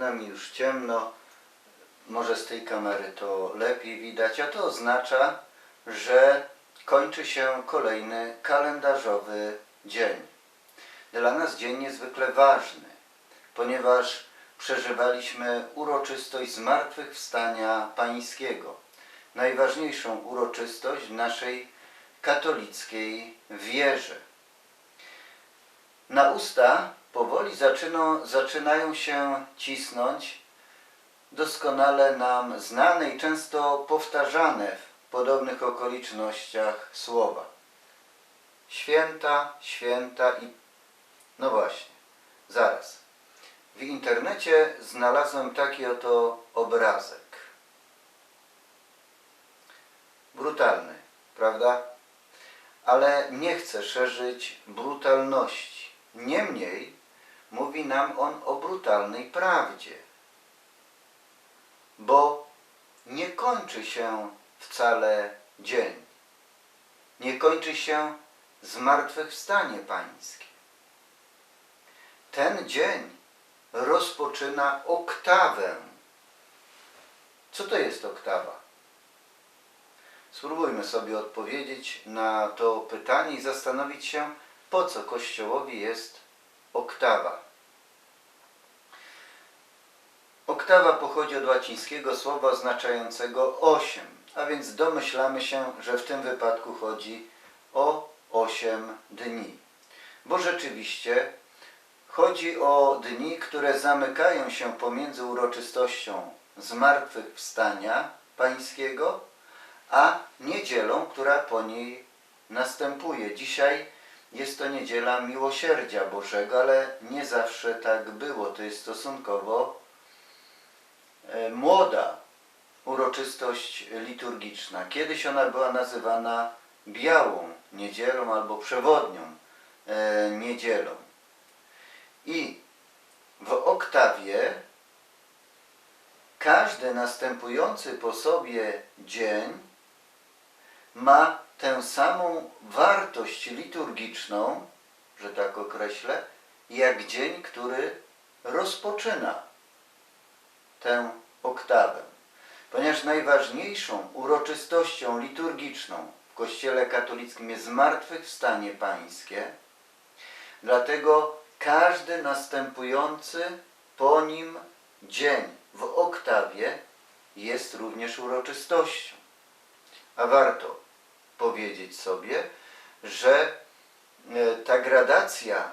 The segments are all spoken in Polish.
oknami już ciemno. Może z tej kamery to lepiej widać, a to oznacza, że kończy się kolejny kalendarzowy dzień. Dla nas dzień niezwykle ważny, ponieważ przeżywaliśmy uroczystość Zmartwychwstania Pańskiego. Najważniejszą uroczystość w naszej katolickiej wierze. Na usta powoli zaczyną, zaczynają się cisnąć doskonale nam znane i często powtarzane w podobnych okolicznościach słowa. Święta, święta i... No właśnie, zaraz. W internecie znalazłem taki oto obrazek. Brutalny, prawda? Ale nie chcę szerzyć brutalności. Niemniej mówi nam on o brutalnej prawdzie. Bo nie kończy się wcale dzień. Nie kończy się zmartwychwstanie pańskie. Ten dzień rozpoczyna oktawę. Co to jest oktawa? Spróbujmy sobie odpowiedzieć na to pytanie i zastanowić się, po co Kościołowi jest oktawa. Oktawa pochodzi od łacińskiego słowa oznaczającego 8, a więc domyślamy się, że w tym wypadku chodzi o 8 dni. Bo rzeczywiście chodzi o dni, które zamykają się pomiędzy uroczystością zmartwychwstania pańskiego, a niedzielą, która po niej następuje. Dzisiaj jest to niedziela miłosierdzia Bożego, ale nie zawsze tak było. To jest stosunkowo e, młoda uroczystość liturgiczna. Kiedyś ona była nazywana białą niedzielą albo przewodnią e, niedzielą. I w oktawie każdy następujący po sobie dzień ma tę samą wartość liturgiczną, że tak określę, jak dzień, który rozpoczyna tę oktawę. Ponieważ najważniejszą uroczystością liturgiczną w Kościele katolickim jest zmartwychwstanie pańskie, dlatego każdy następujący po nim dzień w oktawie jest również uroczystością. A warto powiedzieć sobie, że e, ta gradacja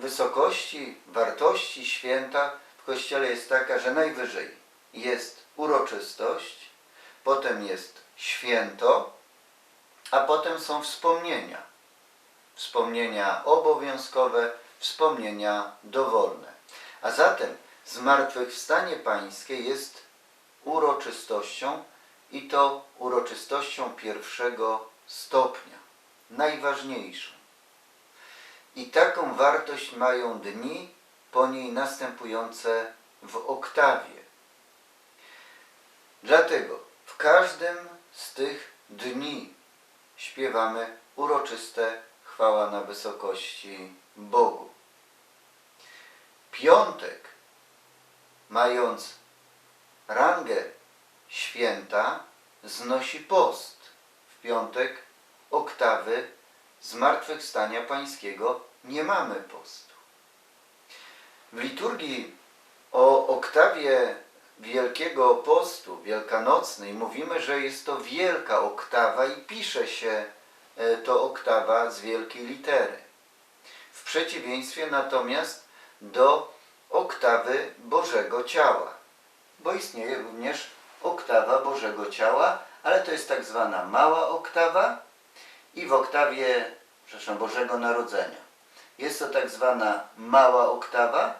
wysokości, wartości święta w Kościele jest taka, że najwyżej jest uroczystość, potem jest święto, a potem są wspomnienia. Wspomnienia obowiązkowe, wspomnienia dowolne. A zatem zmartwychwstanie pańskie jest uroczystością i to uroczystością pierwszego stopnia, najważniejszą. I taką wartość mają dni po niej następujące w oktawie. Dlatego w każdym z tych dni śpiewamy uroczyste chwała na wysokości Bogu. Piątek, mając rangę święta, znosi post. W piątek oktawy Zmartwychwstania Pańskiego nie mamy postu. W liturgii o oktawie Wielkiego Postu, Wielkanocnej, mówimy, że jest to wielka oktawa i pisze się e, to oktawa z wielkiej litery. W przeciwieństwie natomiast do oktawy Bożego Ciała, bo istnieje również oktawa Bożego Ciała, ale to jest tak zwana mała oktawa i w oktawie, przepraszam, Bożego Narodzenia. Jest to tak zwana mała oktawa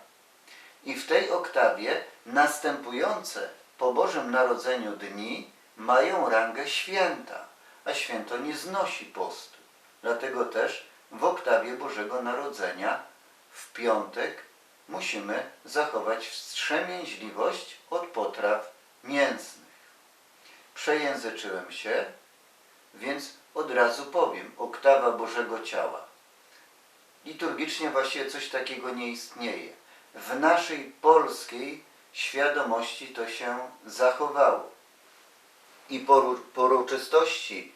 i w tej oktawie następujące po Bożym Narodzeniu dni mają rangę święta, a święto nie znosi postu. Dlatego też w oktawie Bożego Narodzenia w piątek musimy zachować wstrzemięźliwość od potraw mięsnych. Przejęzyczyłem się, więc od razu powiem, oktawa Bożego Ciała. Liturgicznie właściwie coś takiego nie istnieje. w naszej polskiej świadomości to się zachowało. I po uroczystości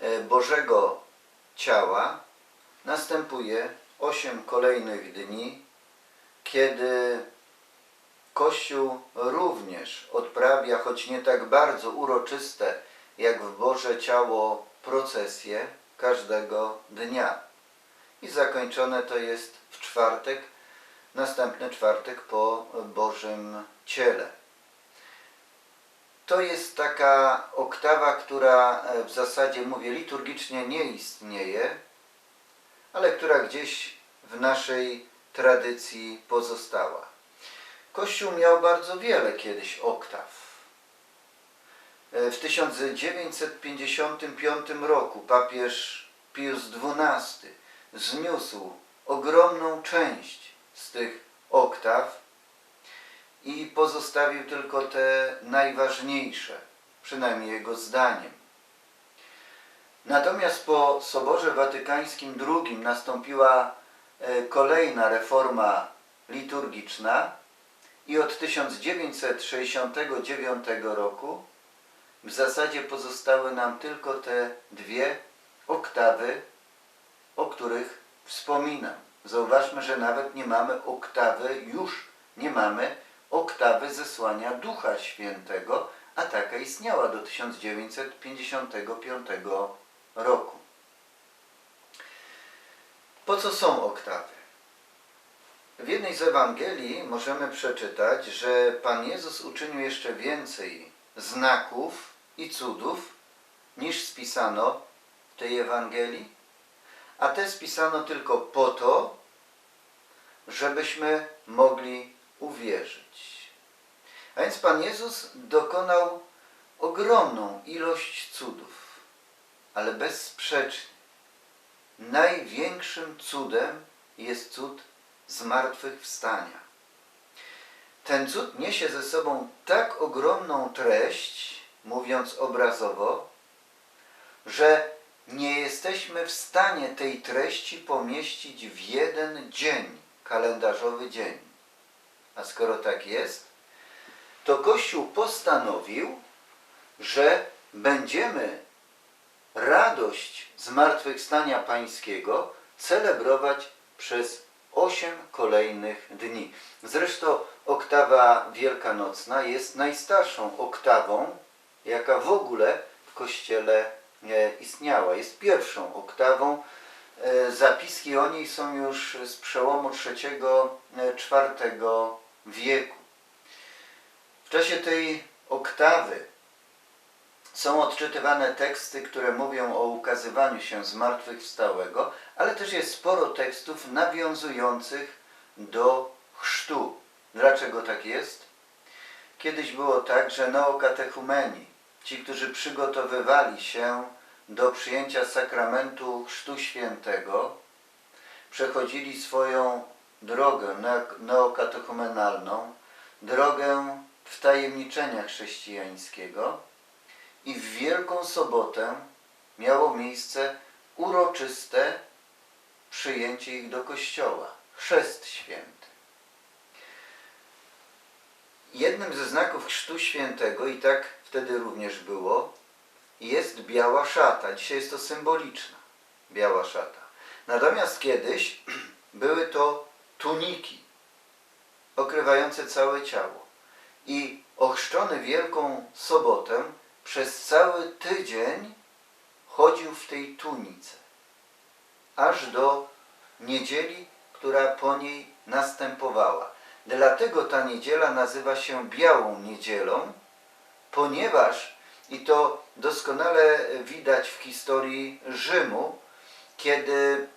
e, Bożego Ciała następuje osiem kolejnych dni, kiedy Kościół również odprawia, choć nie tak bardzo uroczyste, jak w Boże Ciało, procesje każdego dnia. I zakończone to jest w czwartek, następny czwartek po Bożym Ciele. To jest taka oktawa, która e, w zasadzie, mówię, liturgicznie nie istnieje, ale która gdzieś w naszej tradycji pozostała. Kościół miał bardzo wiele kiedyś oktaw. E, W 1955 roku papież Pius XII zniósł ogromną część z tych oktaw i pozostawił tylko te najważniejsze, przynajmniej jego zdaniem. Natomiast po Soborze Watykańskim II nastąpiła e, kolejna reforma liturgiczna i od 1969 roku w zasadzie pozostały nam tylko te dwie oktawy, o których wspominam. Zauważmy, że nawet nie mamy oktawy, już nie mamy oktawy zesłania Ducha Świętego, a taka istniała do 1955 roku. Po co są oktawy? W jednej z Ewangelii możemy przeczytać, że Pan Jezus uczynił jeszcze więcej znaków i cudów niż spisano w tej Ewangelii, a te spisano tylko po to, żebyśmy mogli uwierzyć. A więc Pan Jezus dokonał ogromną ilość cudów, ale bezsprzecznie największym cudem jest cud zmartwychwstania. Ten cud niesie ze sobą tak ogromną treść, mówiąc obrazowo, że nie jesteśmy w stanie tej treści pomieścić w jeden dzień, kalendarzowy dzień. A skoro tak jest, to Kościół postanowił, że będziemy radość zmartwychwstania Pańskiego celebrować przez osiem kolejnych dni. Zresztą oktawa wielkanocna jest najstarszą oktawą, jaka w ogóle w Kościele e, istniała. Jest pierwszą oktawą. E, Zapiski o niej są już z przełomu III-IV wieku. W czasie tej oktawy są odczytywane teksty, które mówią o ukazywaniu się zmartwychwstałego, ale też jest sporo tekstów nawiązujących do chrztu. Dlaczego tak jest? Kiedyś było tak, że neokatechumeni, ci, którzy przygotowywali się do przyjęcia sakramentu Chrztu Świętego, przechodzili swoją drogę neo- neokatechumenalną, drogę wtajemniczenia chrześcijańskiego i w Wielką Sobotę miało miejsce uroczyste przyjęcie ich do kościoła, chrzest święty. Jednym ze znaków Chrztu Świętego, i tak wtedy również było, jest biała szata. Dzisiaj jest to symboliczna biała szata. Natomiast kiedyś były to tuniki okrywające całe ciało. I ochrzczony Wielką Sobotę przez cały tydzień chodził w tej tunice, aż do niedzieli, która po niej następowała. Dlatego ta niedziela nazywa się Białą Niedzielą, ponieważ, i to doskonale widać w historii Rzymu, kiedy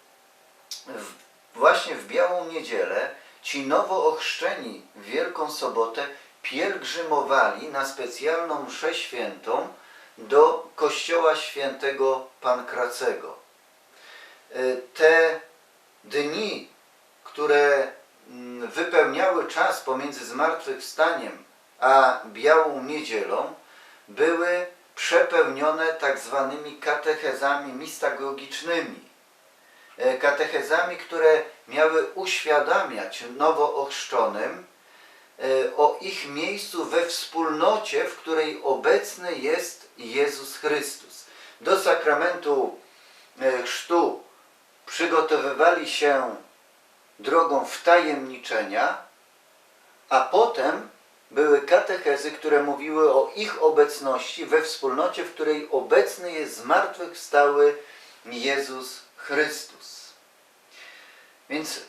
w, właśnie w Białą Niedzielę ci nowo ochrzczeni w Wielką Sobotę pielgrzymowali na specjalną mszę świętą do kościoła świętego Pankracego. Y, Te dni, które mm, wypełniały czas pomiędzy zmartwychwstaniem a Białą Niedzielą, były przepełnione tak zwanymi katechezami mistagogicznymi. e, katechezami, które miały uświadamiać nowo ochrzczonym e, o ich miejscu we wspólnocie, w której obecny jest Jezus Chrystus. Do sakramentu e, chrztu przygotowywali się drogą wtajemniczenia, a potem były katechezy, które mówiły o ich obecności we wspólnocie, w której obecny jest zmartwychwstały Jezus Chrystus. Więc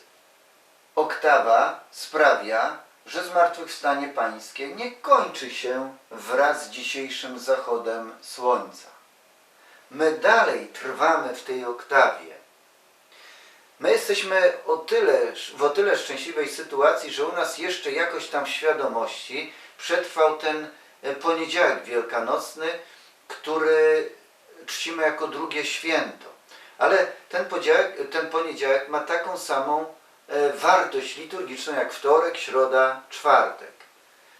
oktawa sprawia, że zmartwychwstanie pańskie nie kończy się wraz z dzisiejszym zachodem słońca. My dalej trwamy w tej oktawie. My jesteśmy o tyle, w o tyle szczęśliwej sytuacji, że u nas jeszcze jakoś tam świadomości przetrwał ten e, poniedziałek wielkanocny, który czcimy jako drugie święto. Ale ten ten poniedziałek ma taką samą wartość liturgiczną jak wtorek, środa, czwartek.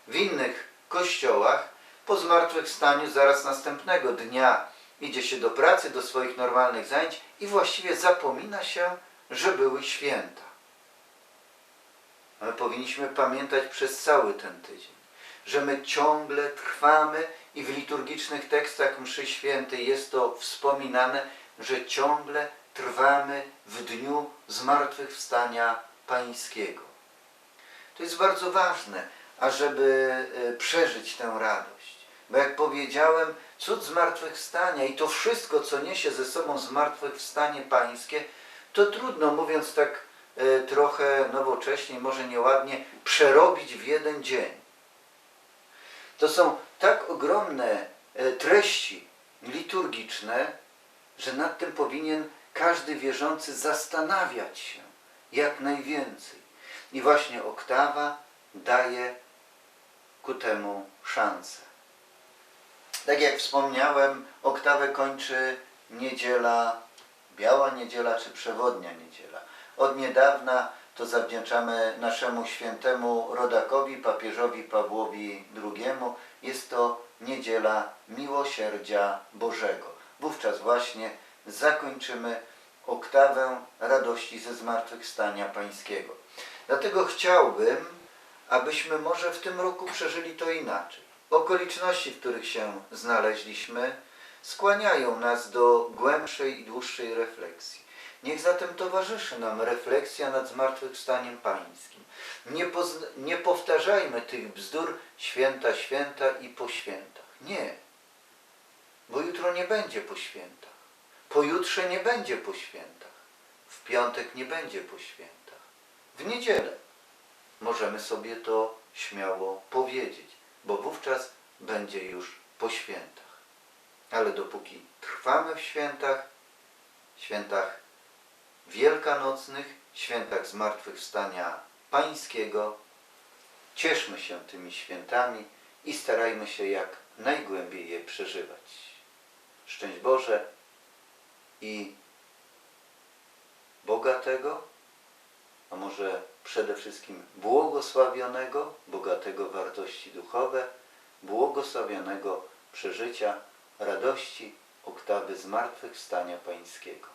W innych kościołach po zmartwychwstaniu zaraz następnego dnia idzie się do pracy, do swoich normalnych zajęć i właściwie zapomina się, że były święta. Ale powinniśmy pamiętać przez cały ten tydzień, że my ciągle trwamy i w liturgicznych tekstach mszy świętej jest to wspominane, że ciągle trwamy w dniu zmartwychwstania pańskiego. To jest bardzo ważne, ażeby e, przeżyć tę radość. Bo jak powiedziałem, cud zmartwychwstania i to wszystko, co niesie ze sobą zmartwychwstanie pańskie, to trudno, mówiąc tak e, trochę nowocześnie, może nieładnie, przerobić w jeden dzień. To są tak ogromne e, treści liturgiczne, że nad tym powinien każdy wierzący zastanawiać się jak najwięcej. I właśnie oktawa daje ku temu szansę. Tak jak wspomniałem, oktawę kończy niedziela, biała niedziela czy przewodnia niedziela. Od niedawna to zawdzięczamy naszemu świętemu rodakowi, papieżowi Pawłowi II. Jest to niedziela miłosierdzia Bożego. Wówczas właśnie zakończymy oktawę radości ze zmartwychwstania Pańskiego. Dlatego chciałbym, abyśmy może w tym roku przeżyli to inaczej. Okoliczności, w których się znaleźliśmy, skłaniają nas do głębszej i dłuższej refleksji. Niech zatem towarzyszy nam refleksja nad zmartwychwstaniem Pańskim. Nie, nie powtarzajmy tych bzdur święta, święta i po świętach. Nie, bo jutro nie będzie po świętach. Pojutrze nie będzie po świętach. W piątek nie będzie po świętach. W niedzielę możemy sobie to śmiało powiedzieć, bo wówczas będzie już po świętach. Ale dopóki trwamy w świętach, świętach wielkanocnych, świętach zmartwychwstania Pańskiego, cieszmy się tymi świętami i starajmy się jak najgłębiej je przeżywać. Szczęść Boże i bogatego, a może przede wszystkim błogosławionego, bogatego wartości duchowe, błogosławionego przeżycia radości oktawy zmartwychwstania Pańskiego.